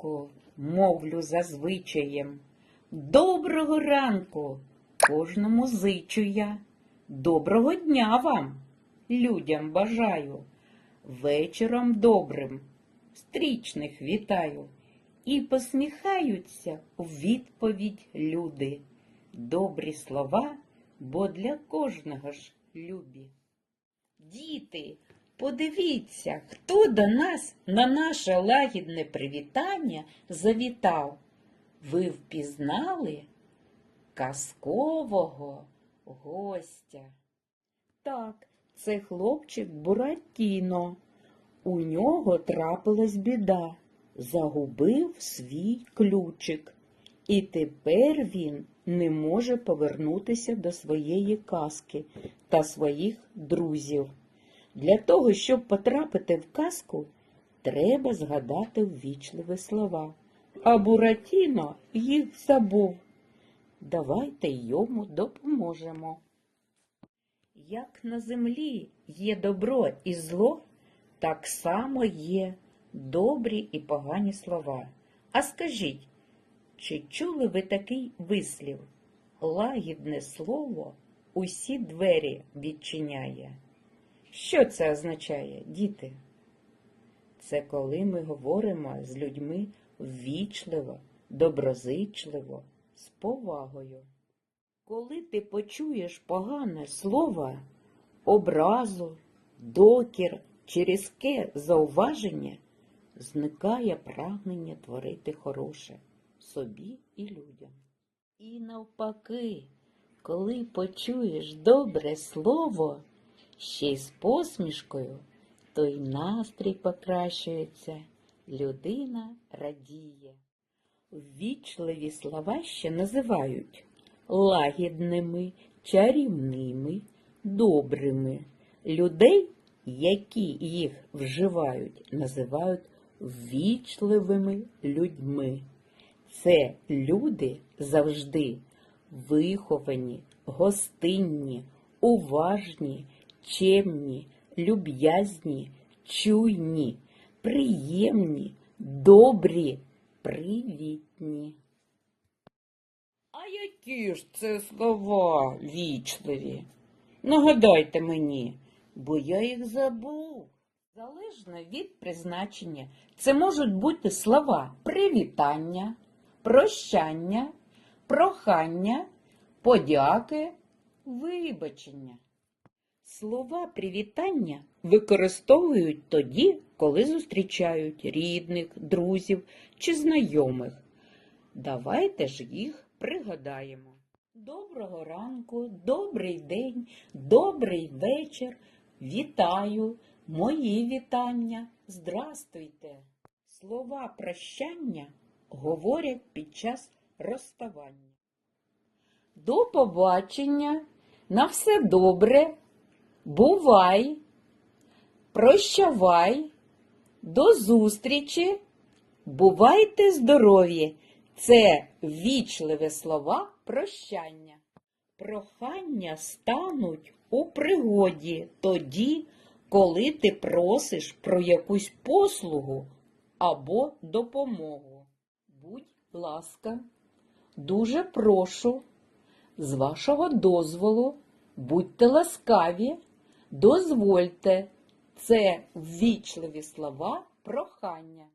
ранку, мовлю зазвичаєм. Доброго ранку кожному зичу я. Доброго дня вам, людям бажаю. Вечором добрим, стрічних вітаю. І посміхаються у відповідь люди. Добрі слова, бо для кожного ж любі. Діти, подивіться, хто до нас на наше лагідне привітання завітав. Ви впізнали казкового гостя? Так, це хлопчик Буратіно. У нього трапилась біда. Загубив свій ключик. І тепер він не може повернутися до своєї казки та своїх друзів. Для того, щоб потрапити в казку, треба згадати ввічливі слова. А Буратіно їх забув. Давайте йому допоможемо. Як на землі є добро і зло, так само є добрі і погані слова. А скажіть, чи чули ви такий вислів? Лагідне слово усі двері відчиняє. Що це означає, діти? Це коли ми говоримо з людьми ввічливо, доброзичливо, з повагою. Коли ти почуєш погане слово, образу, докір чи різке зауваження, зникає прагнення творити хороше собі і людям. І навпаки, коли почуєш добре слово, ще й з посмішкою, то й настрій покращується, людина радіє. Ввічливі слова ще називають лагідними, чарівними, добрими. Людей, які їх вживають, називають ввічливими людьми. Це люди завжди виховані, гостинні, уважні, чемні, люб'язні, чуйні, приємні, добрі, привітні. А які ж це слова вічливі? Нагадайте мені, бо я їх забув. Залежно від призначення, це можуть бути слова привітання, прощання, прохання, подяки, вибачення. Слова привітання використовують тоді, коли зустрічають рідних, друзів чи знайомих. Давайте ж їх пригадаємо. Доброго ранку, добрий день, добрий вечір. Вітаю, мої вітання. Здрастуйте. Слова прощання говорять під час розставання. До побачення, на все добре, бувай, прощавай, до зустрічі, бувайте здорові. Це ввічливі слова прощання. Прохання стануть у пригоді тоді, коли ти просиш про якусь послугу або допомогу. Будь ласка, дуже прошу, з вашого дозволу, будьте ласкаві, дозвольте. Це ввічливі слова прохання.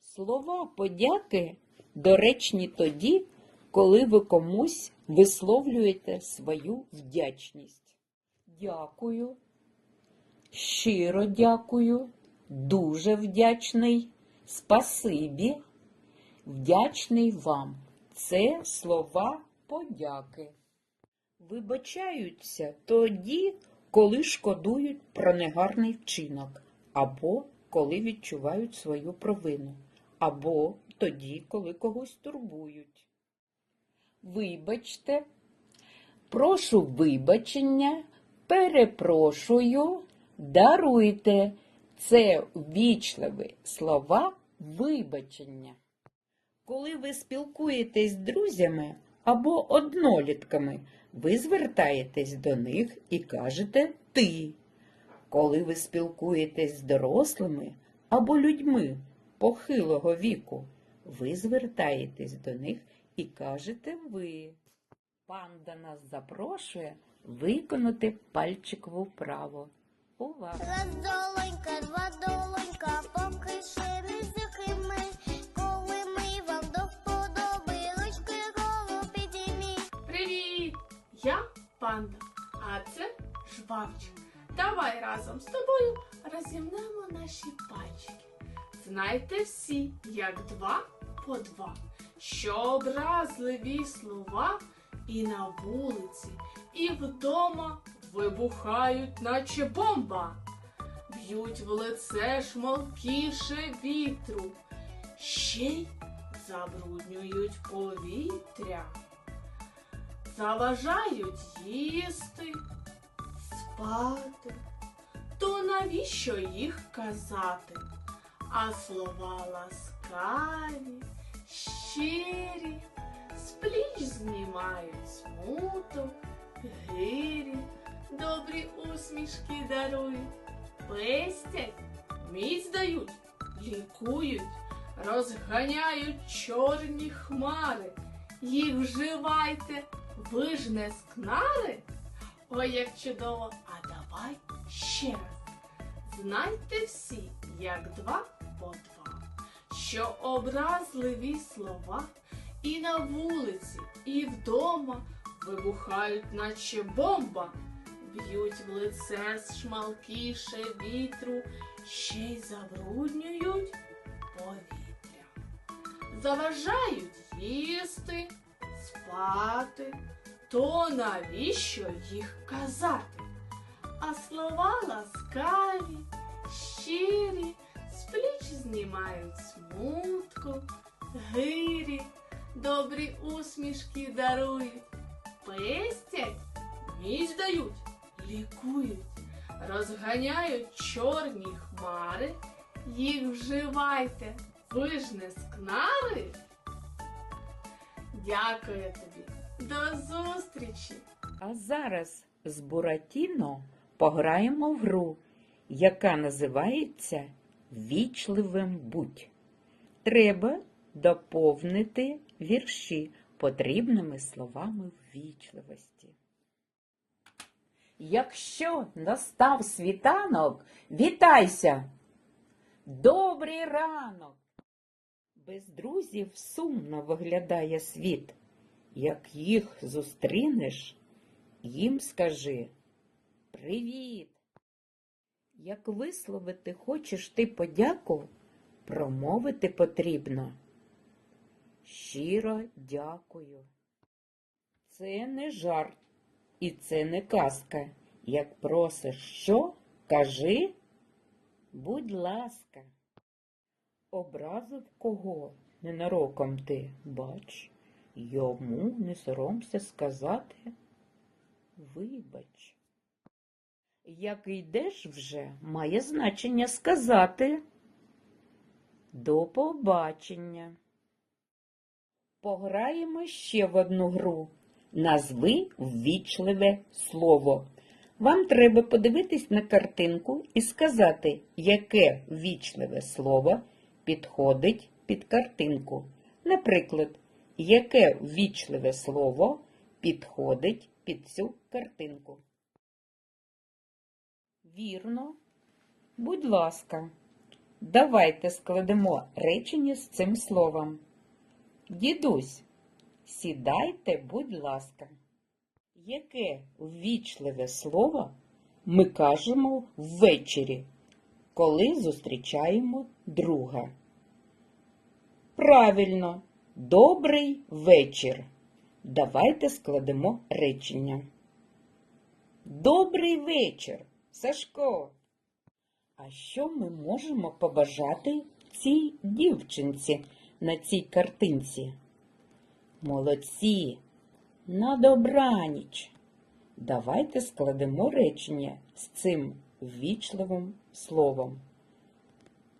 Слова подяки доречні тоді, коли ви комусь висловлюєте свою вдячність. Дякую, щиро дякую, дуже вдячний, спасибі, вдячний вам. Це слова подяки. Вибачаються тоді, коли шкодують про негарний вчинок, або коли відчувають свою провину, або тоді, коли когось турбують. Вибачте, прошу вибачення, перепрошую, даруйте. Це ввічливі слова вибачення. Коли ви спілкуєтесь з друзями або однолітками, ви звертаєтесь до них і кажете ти. Коли ви спілкуєтесь з дорослими або людьми похилого віку, ви звертаєтесь до них і кажете ви. Панда нас запрошує виконати пальчикову вправу. Увага! Раз долонька, два долонька, поки ще не зюхи панда, а це жвавчик. Давай разом з тобою розімнемо наші пальчики. Знайте всі, як два по два, що образливі слова і на вулиці, і вдома вибухають, наче бомба. Б'ють в лице шмалкіше вітру, ще й забруднюють повітря заважають їсти, спати, то навіщо їх казати? А слова ласкаві, щирі, з пліч знімають смуток, гирі, добрі усмішки дарують, пестять, міць дають, лікують, розганяють чорні хмари. Їх вживайте, ви ж не скнари. Ой, як чудово! А давай ще раз. Знайте всі, як два по два, що образливі слова і на вулиці, і вдома вибухають, наче бомба, б'ють в лице шмалкіше вітру, ще й забруднюють повітря заважають їсти, спати, то навіщо їх казати? А слова ласкаві, щирі, з пліч знімають смутку, гирі, добрі усмішки дарують, пестять, міць дають, лікують, розганяють чорні хмари, їх вживайте. Ви ж не скнари? Дякую тобі. До зустрічі! А зараз з Буратіно пограємо в гру, яка називається Вічливим будь. Треба доповнити вірші потрібними словами ввічливості. Якщо настав світанок, вітайся! Добрий ранок! Без друзів сумно виглядає світ. Як їх зустрінеш, їм скажи Привіт! Як висловити хочеш ти подяку, промовити потрібно. Щиро дякую. Це не жарт і це не казка. Як просиш що, кажи, будь ласка. Образив кого ненароком ти, бач, йому не соромся сказати вибач. Як йдеш вже, має значення сказати до побачення. Пограємо ще в одну гру. Назви ввічливе слово. Вам треба подивитись на картинку і сказати, яке ввічливе слово підходить під картинку. Наприклад, яке ввічливе слово підходить під цю картинку. Вірно. Будь ласка, давайте складемо речення з цим словом. Дідусь, сідайте, будь ласка. Яке ввічливе слово ми кажемо ввечері, коли зустрічаємо друга? Правильно, добрий вечір. Давайте складемо речення. Добрий вечір, Сашко. А що ми можемо побажати цій дівчинці на цій картинці? Молодці, на добраніч. Давайте складемо речення з цим ввічливим словом.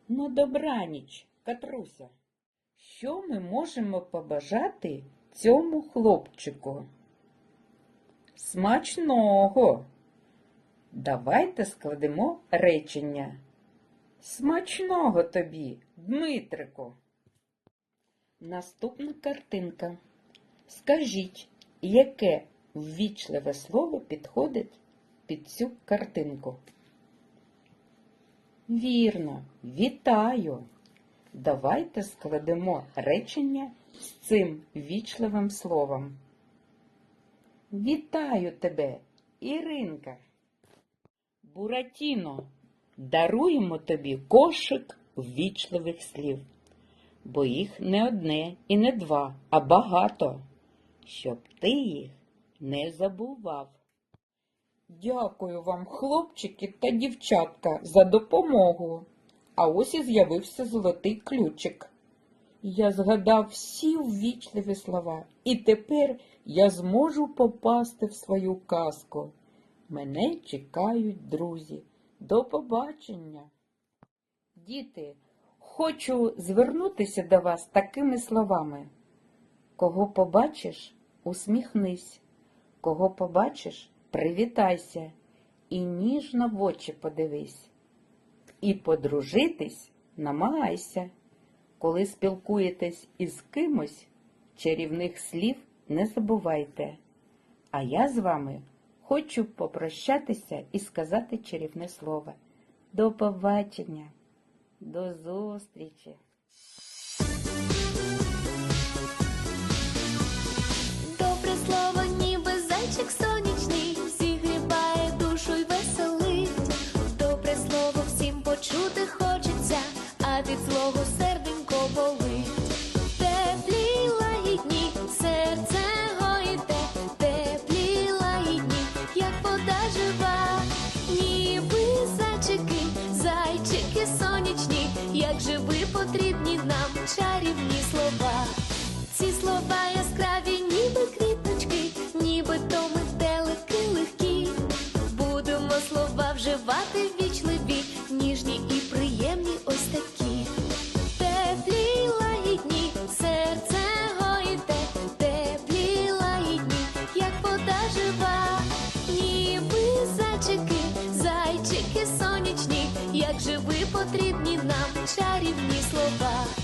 На добраніч, Катруся. Що ми можемо побажати цьому хлопчику? Смачного. Давайте складемо речення. Смачного тобі, Дмитрику. Наступна картинка. Скажіть, яке ввічливе слово підходить під цю картинку? Вірно, вітаю. Давайте складемо речення з цим вічливим словом. Вітаю тебе, Іринка. Буратіно, даруємо тобі кошик ввічливих слів, бо їх не одне і не два, а багато, щоб ти їх не забував. Дякую вам, хлопчики та дівчатка, за допомогу. А ось і з'явився золотий ключик. Я згадав всі ввічливі слова, і тепер я зможу попасти в свою казку. Мене чекають друзі. До побачення. Діти, хочу звернутися до вас такими словами. Кого побачиш, усміхнись, кого побачиш, привітайся і ніжно в очі подивись. І подружитись намагайся. Коли спілкуєтесь із кимось, чарівних слів не забувайте. А я з вами хочу попрощатися і сказати чарівне слово. До побачення, до зустрічі! Чарівні слова. Ці слова яскраві, ніби квіточки, ніби то метелики легкі. Будемо слова вживати вічливі, ніжні і приємні ось такі. Теплі лагідні, серце гойде, теплі лагідні, як вода жива, ніби зайчики, зайчики сонячні, як же ви потрібні нам чарівні слова.